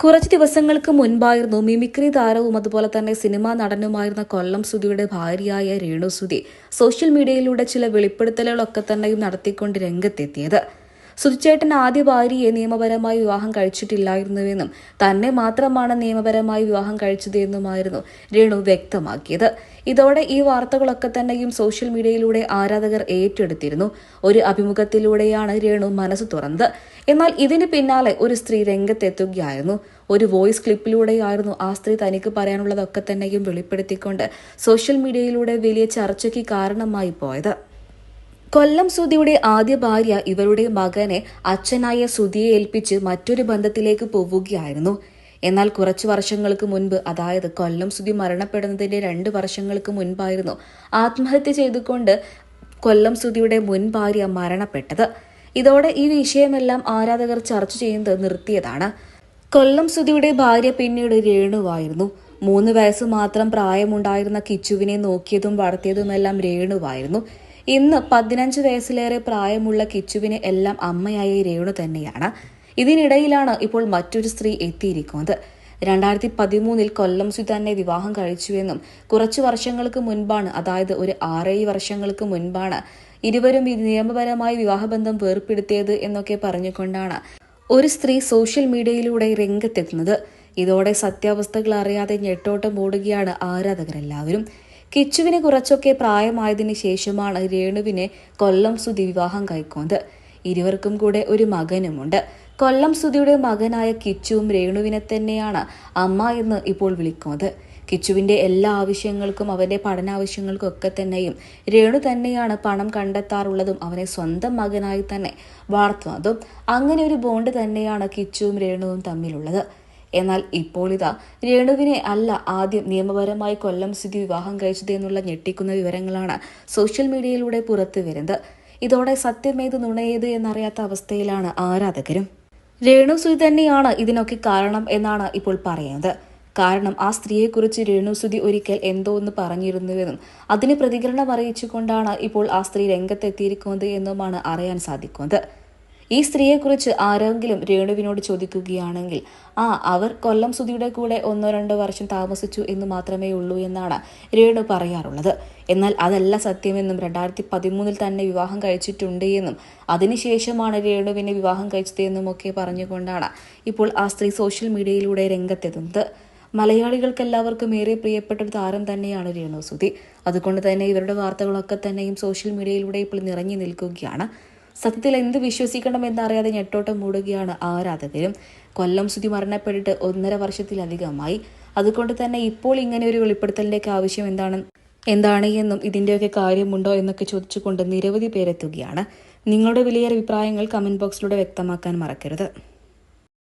കുറച്ച് ദിവസങ്ങൾക്ക് മുൻപായിരുന്നു മിമിക്രി താരവും അതുപോലെ തന്നെ സിനിമാ നടനുമായിരുന്ന കൊല്ലം സുധിയുടെ ഭാര്യയായ രേണു സുധി സോഷ്യൽ മീഡിയയിലൂടെ ചില വെളിപ്പെടുത്തലുകളൊക്കെ തന്നെയും നടത്തിക്കൊണ്ട് രംഗത്തെത്തിയത്. സുധിച്ചേട്ടൻ ആദ്യ ഭാര്യയെ നിയമപരമായി വിവാഹം കഴിച്ചിട്ടില്ലായിരുന്നുവെന്നും തന്നെ മാത്രമാണ് നിയമപരമായി വിവാഹം കഴിച്ചത് എന്നുമായിരുന്നു രേണു വ്യക്തമാക്കിയത്. ഇതോടെ ഈ വാർത്തകളൊക്കെ തന്നെയും സോഷ്യൽ മീഡിയയിലൂടെ ആരാധകർ ഏറ്റെടുത്തിരുന്നു. ഒരു അഭിമുഖത്തിലൂടെയാണ് രേണു മനസ്സ് തുറന്നത്. എന്നാൽ ഇതിന് പിന്നാലെ ഒരു സ്ത്രീ രംഗത്തെത്തുകയായിരുന്നു. ഒരു വോയിസ് ക്ലിപ്പിലൂടെയായിരുന്നു ആ സ്ത്രീ തനിക്ക് പറയാനുള്ളതൊക്കെ തന്നെയും വെളിപ്പെടുത്തിക്കൊണ്ട് സോഷ്യൽ മീഡിയയിലൂടെ വലിയ ചർച്ചയ്ക്ക് കാരണമായി പോയത്. കൊല്ലം സുധിയുടെ ആദ്യ ഭാര്യ ഇവരുടെ മകനെ അച്ഛനായ സുധിയെ ഏൽപ്പിച്ച് മറ്റൊരു ബന്ധത്തിലേക്ക് പോവുകയായിരുന്നു. എന്നാൽ കുറച്ചു വർഷങ്ങൾക്ക് മുൻപ് അതായത് കൊല്ലം സുധി മരണപ്പെടുന്നതിന്റെ രണ്ട് വർഷങ്ങൾക്ക് മുൻപായിരുന്നു ആത്മഹത്യ ചെയ്തുകൊണ്ട് കൊല്ലം സുധിയുടെ മുൻ ഭാര്യ മരണപ്പെട്ടത്. ഇതോടെ ഈ വിഷയമെല്ലാം ആരാധകർ ചർച്ച ചെയ്യുന്നത് നിർത്തിയതാണ്. കൊല്ലം സുധിയുടെ ഭാര്യ പിന്നീട് രേണുവായിരുന്നു. മൂന്ന് വയസ്സ് മാത്രം പ്രായമുണ്ടായിരുന്ന കിച്ചുവിനെ നോക്കിയതും വളർത്തിയതുമെല്ലാം രേണുവായിരുന്നു. ഇന്ന് പതിനഞ്ച് വയസ്സിലേറെ പ്രായമുള്ള കിച്ചുവിന് എല്ലാം അമ്മയായ രേണു തന്നെയാണ്. ഇതിനിടയിലാണ് ഇപ്പോൾ മറ്റൊരു സ്ത്രീ എത്തിയിരിക്കുന്നത്. രണ്ടായിരത്തി പതിമൂന്നിൽ കൊല്ലം സുധാനെ വിവാഹം കഴിച്ചുവെന്നും കുറച്ചു വർഷങ്ങൾക്ക് മുൻപാണ് അതായത് ഒരു ആറേഴ് വർഷങ്ങൾക്ക് മുൻപാണ് ഇരുവരും നിയമപരമായി വിവാഹബന്ധം വേർപ്പെടുത്തിയത് എന്നൊക്കെ പറഞ്ഞുകൊണ്ടാണ് ഒരു സ്ത്രീ സോഷ്യൽ മീഡിയയിലൂടെ രംഗത്തെത്തുന്നത്. ഇതോടെ സത്യാവസ്ഥകൾ അറിയാതെ ഞെട്ടോട്ടം ഓടുകയാണ് ആരാധകരെല്ലാവരും. കിച്ചുവിന് കുറച്ചൊക്കെ പ്രായമായതിനു ശേഷമാണ് രേണുവിനെ കൊല്ലം സുധി വിവാഹം കഴിക്കുന്നത് ഇരുവർക്കും കൂടെ ഒരു മകനുമുണ്ട്. കൊല്ലം സുധിയുടെ മകനായ കിച്ചുവും രേണുവിനെ തന്നെയാണ് അമ്മ എന്ന് ഇപ്പോൾ വിളിക്കുന്നത്. കിച്ചുവിന്റെ എല്ലാ ആവശ്യങ്ങൾക്കും അവന്റെ പഠനാവശ്യങ്ങൾക്കും ഒക്കെ തന്നെയും രേണു തന്നെയാണ് പണം കണ്ടെത്താറുള്ളതും അവനെ സ്വന്തം മകനായി തന്നെ വളർത്തുന്നതും അങ്ങനെ ഒരു ബോണ്ട് തന്നെയാണ് കിച്ചുവും രേണുവും തമ്മിലുള്ളത്. എന്നാൽ ഇപ്പോൾ ഇതാ രേണുവിനെ അല്ല ആദ്യം നിയമപരമായി കൊല്ലം സ്ഥിതി വിവാഹം കഴിച്ചത് എന്നുള്ള ഞെട്ടിക്കുന്ന വിവരങ്ങളാണ് സോഷ്യൽ മീഡിയയിലൂടെ പുറത്തു വരുന്നത്. ഇതോടെ സത്യമേത് നുണയേത് എന്നറിയാത്ത അവസ്ഥയിലാണ് ആരാധകരും. രേണു സുധി തന്നെയാണ് ഇതിനൊക്കെ കാരണം എന്നാണ് ഇപ്പോൾ പറയുന്നത്. കാരണം ആ സ്ത്രീയെക്കുറിച്ച് രേണു രേണുസുതി ഒരിക്കൽ എന്തോ ഒന്ന് പറഞ്ഞിരുന്നുവെന്നും അതിന് പ്രതികരണം അറിയിച്ചുകൊണ്ടാണ് ഇപ്പോൾ ആ സ്ത്രീ രംഗത്തെത്തിയിരിക്കുന്നത് എന്നുമാണ് അറിയാൻ സാധിക്കുന്നത്. ഈ സ്ത്രീയെക്കുറിച്ച് ആരെങ്കിലും രേണുവിനോട് ചോദിക്കുകയാണെങ്കിൽ ആ അവർ കൊല്ലം സുധിയുടെ കൂടെ ഒന്നോ രണ്ടോ വർഷം താമസിച്ചു എന്ന് മാത്രമേ ഉള്ളൂ എന്നാണ് രേണു പറയാറുള്ളത്. എന്നാൽ അതല്ല സത്യമെന്നും രണ്ടായിരത്തി പതിമൂന്നിൽ തന്നെ വിവാഹം കഴിച്ചിട്ടുണ്ട് എന്നും അതിനുശേഷമാണ് രേണുവിനെ വിവാഹം കഴിച്ചതെന്നും ഒക്കെ പറഞ്ഞുകൊണ്ടാണ് ഇപ്പോൾ ആ സ്ത്രീ സോഷ്യൽ മീഡിയയിലൂടെ രംഗത്തെത്തുന്നത്. മലയാളികൾക്കെല്ലാവർക്കും ഏറെ പ്രിയപ്പെട്ട ഒരു താരം തന്നെയാണ് രേണു സുധി. അതുകൊണ്ട് തന്നെ ഇവരുടെ വാർത്തകളൊക്കെ തന്നെയും സോഷ്യൽ മീഡിയയിലൂടെ ഇപ്പോൾ നിറഞ്ഞു നിൽക്കുകയാണ്. സത്യത്തിൽ എന്ത് വിശ്വസിക്കണം എന്നറിയാതെ ഞെട്ടോട്ടം മൂടുകയാണ് ആരാധകരും. കൊല്ലം സ്തുതി മരണപ്പെട്ടിട്ട് ഒന്നര വർഷത്തിലധികമായി. അതുകൊണ്ട് തന്നെ ഇപ്പോൾ ഇങ്ങനെ ഒരു വെളിപ്പെടുത്തലിന്റെയൊക്കെ ആവശ്യം എന്താണ്? എന്താണ് എന്നും ഇതിന്റെയൊക്കെ കാര്യമുണ്ടോ എന്നൊക്കെ ചോദിച്ചുകൊണ്ട് നിരവധി പേരെത്തുകയാണ്. നിങ്ങളുടെ വിലയേറെ അഭിപ്രായങ്ങൾ കമന്റ് ബോക്സിലൂടെ വ്യക്തമാക്കാൻ മറക്കരുത്.